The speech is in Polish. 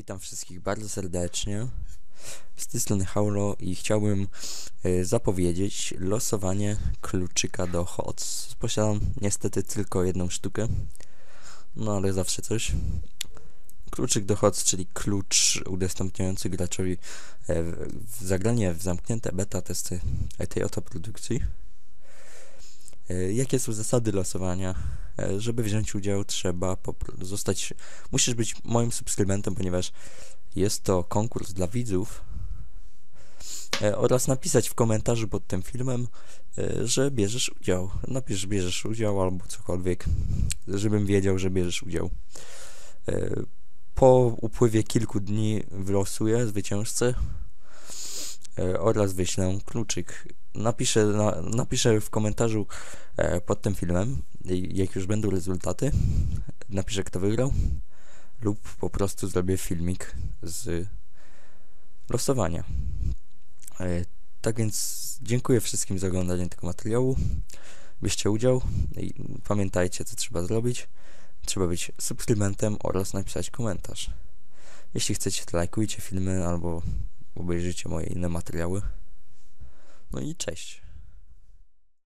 Witam wszystkich bardzo serdecznie. Z tej strony Haulo i chciałbym y, zapowiedzieć losowanie kluczyka do HOTS. Posiadam niestety tylko jedną sztukę, no ale zawsze coś. Kluczyk do HOTS, czyli klucz udostępniający graczowi e, w- zagranie w zamknięte beta testy e, tej oto produkcji. E, Jakie są zasady losowania? E, Żeby wziąć udział trzeba zostać, musisz być moim subskrybentem, ponieważ jest to konkurs dla widzów e, oraz napisać w komentarzu pod tym filmem, e, że bierzesz udział. Napisz, że bierzesz udział albo cokolwiek, żebym wiedział, że bierzesz udział. Po upływie kilku dni wylosuję zwycięzcę oraz wyślę kluczyk. Napiszę, na, napiszę w komentarzu e, pod tym filmem, jak już będą rezultaty, napiszę kto wygrał lub po prostu zrobię filmik z losowania. E, Tak więc dziękuję wszystkim za oglądanie tego materiału. Bierzcie udział i pamiętajcie co trzeba zrobić. Trzeba być subskrybentem oraz napisać komentarz. Jeśli chcecie, to lajkujcie filmy albo obejrzyjcie moje inne materiały. No i cześć.